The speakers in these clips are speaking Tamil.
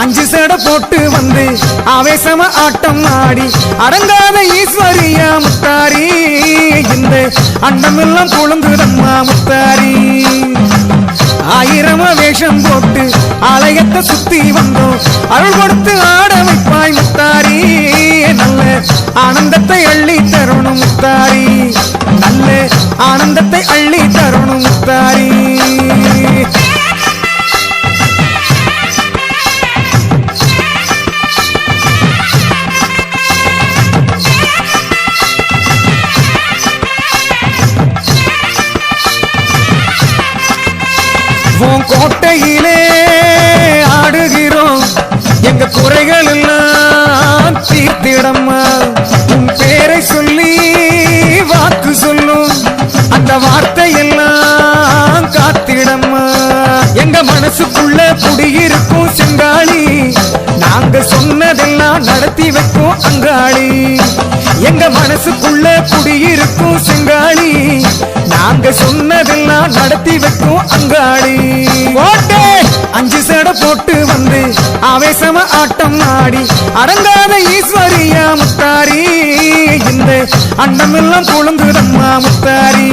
அஞ்சு சட போட்டு வந்து ஆவேசம ஆட்டம் ஆடி அடங்காத ஈஸ்வரியா முத்தாரி. இந்த அண்டமெல்லாம் குழுங்குதம்மா முத்தாரி. ஆயிரம வேஷம் போட்டு ஆலயத்தை சுத்தி வந்தோம். அருள் கொடுத்து ஆட வைப்பாய் முத்தாரி. நல்ல ஆனந்தத்தை அள்ளி தருணும் முத்தாரி. நல்ல ஆனந்தத்தை அள்ளி தருணும் முத்தாரி. கோட்டையிலே ஆடுகிறோம். எங்க குறைகள் எல்லாம் தீர்த்திடம்மா. உன் பேரை சொல்லி வாக்கு சொல்லும். அந்த வார்த்தை எல்லாம் காத்திடம்மா. எங்க மனசுக்குள்ள குடியிருக்கும் செங்காளி நாங்க சொன்னதெல்லாம் நடத்தி வைக்கும் அங்காளி. எங்க மனசுக்குள்ள குடியிருக்கும் செங்காளி நாங்க சொன்னதெல்லாம் நடத்தி வைக்கும் அங்காளி. அஞ்சு போட்டு வந்து ஆவேசம ஆட்டம் ஆடி அடங்காத ஈஸ்வரியா முத்தாரி. இந்த அண்டமெல்லாம் குழங்குதம்மா முத்தாரி.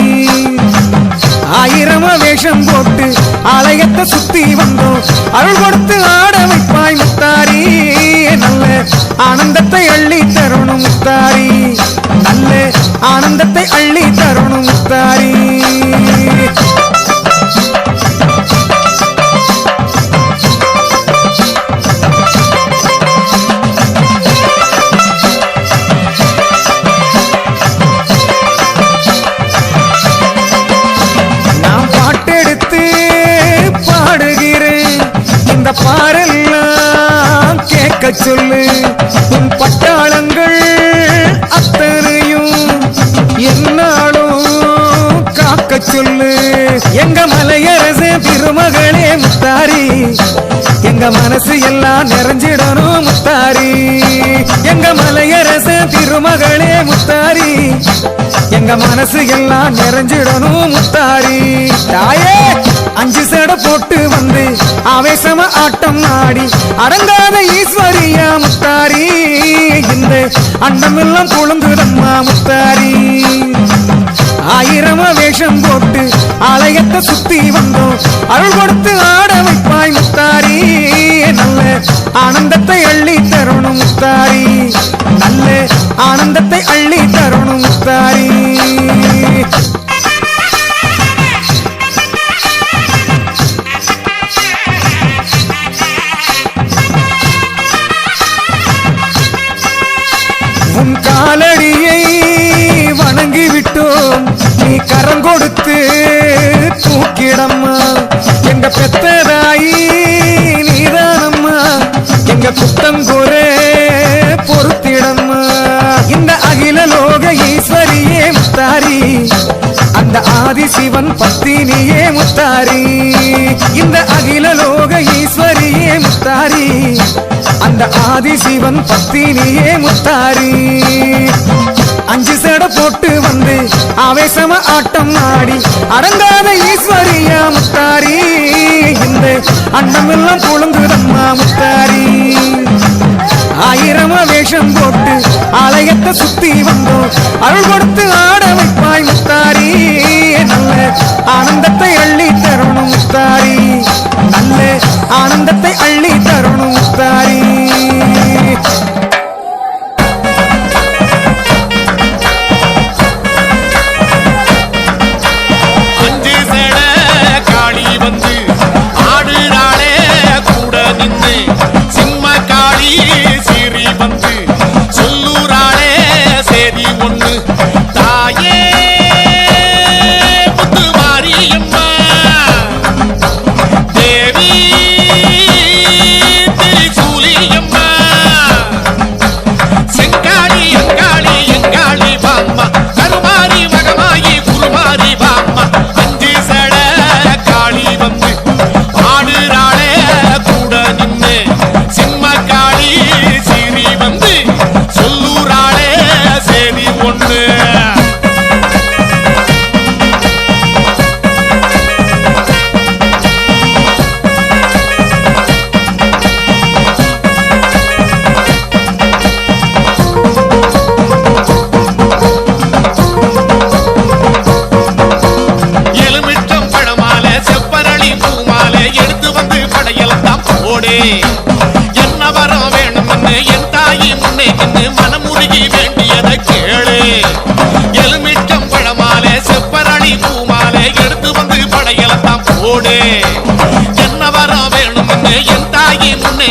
ஆயிரம வேஷம் போட்டு ஆலயத்தை சுத்தி வந்தோம். அருள் கொடுத்து ஆட வைப்பாய் முத்தாரி. நல்ல ஆனந்தத்தை அள்ளி தருணும் முத்தாரி. நல்ல ஆனந்தத்தை அள்ளி தருணும் முத்தாரி. பாரெல்லாம் கேட்க சொல்லு. உன் பட்டாளங்கள் அத்தனையும் என்னாலும் காக்க சொல்லு. எங்க மலையரசு திருமகளே முத்தாரி. எங்க மனசு எல்லாம் நிறைஞ்சிடணும் முத்தாரி. எங்க மலையரசு திருமகளே முத்தாரி. எங்க மனசு எல்லாம் நிறைஞ்சிடணும் முத்தாரி. தாயே! அஞ்சு சட போட்டு வந்து ஆவேசம ஆட்டம் ஆடி அடங்காத ஈஸ்வரியா முத்தாரி. இந்த அண்டமெல்லாம் குழுங்குதம்மா முத்தாரி. ஆயிரம வேஷம் போட்டு ஆலயத்தை சுத்தி வந்தோம். அருள் கொடுத்து ஆட வைப்பாய் முத்தாரி. நல்ல ஆனந்தத்தை அள்ளி தரணும் முத்தாரி. நல்ல ஆனந்தத்தை அள்ளி தரணும் முத்தாரி. சிவன் பத்தினியே முத்தாரி. இந்த அகில லோக ஈஸ்வரியே முத்தாரி. அந்த ஆதி சிவன் பத்தினியே முத்தாரி. அஞ்சு சட போட்டு வந்து ஆவேசம ஆட்டம் ஆடி அடங்காத ஈஸ்வரியா முத்தாரி. இந்த அண்டமெல்லாம் குழங்குதம்மா முத்தாரி. ஆயிரம வேஷம் போட்டு ஆலயத்தை சுத்தி வந்தோம். அருள் கொடுத்து ஆட வைப்பாய் முத்தாரி நல்ல ஆனந்தத்தை அள்ளி தரணும் முத்தாரி. நல்ல ஆனந்தத்தை வரம் வேணும்னு என் தாயி முன்னே நின்று மனமுருகி வேண்டியதை கேளு. எலுமிச்சம் பழமாலே செப்பரணி பூமாலே எடுத்து வந்து படையல தான் போடு. என்ன வரம் வேணும்னு என் தாயி முன்னே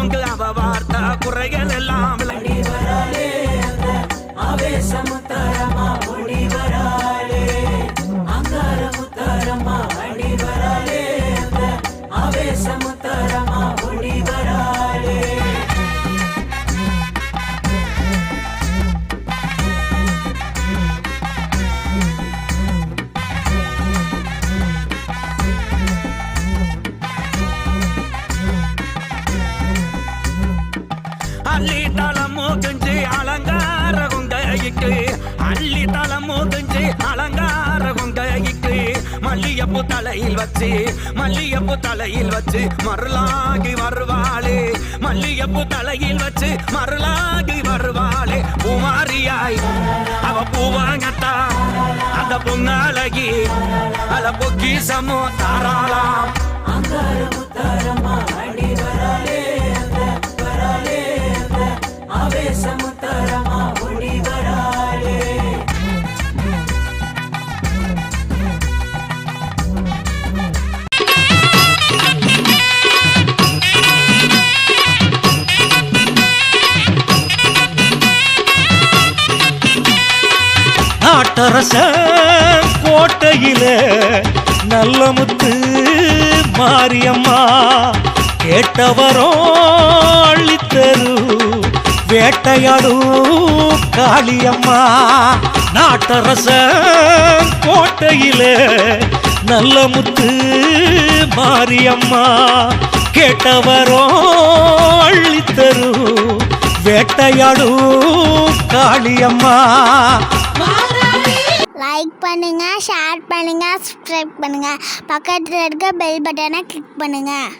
உங்கள் அவ வார்த்தா குறைகள் எல்லாம் மல்லியப்பு தலையில் வச்சு மல்லியப்பு தலையில் வச்சு மருளாகி வருவாளே. மல்லியப்பு தலையில் வச்சு மருளாகி வருவாளே. பூமாரியாய் அவ பூவாங்கத்தா அந்த பொன்னாளகி அல பொக்கிசமோ தாராளாம் நாட்டரச கோட்டையில நல்ல முத்து மாரியம்மா கேட்டவரோ அள்ளித்தரு வேட்டையாடும் காளியம்மா. நாட்டரச கோட்டையில நல்ல முத்து மாரியம்மா கேட்டவரோ அள்ளித்தரு வேட்டையாடும் காளியம்மா. லைக் பண்ணுங்கள் ஷேர் பண்ணுங்கள் சப்ஸ்கிரைப் பண்ணுங்கள் பக்கத்தில் இருக்க பெல் பட்டனை கிளிக் பண்ணுங்கள்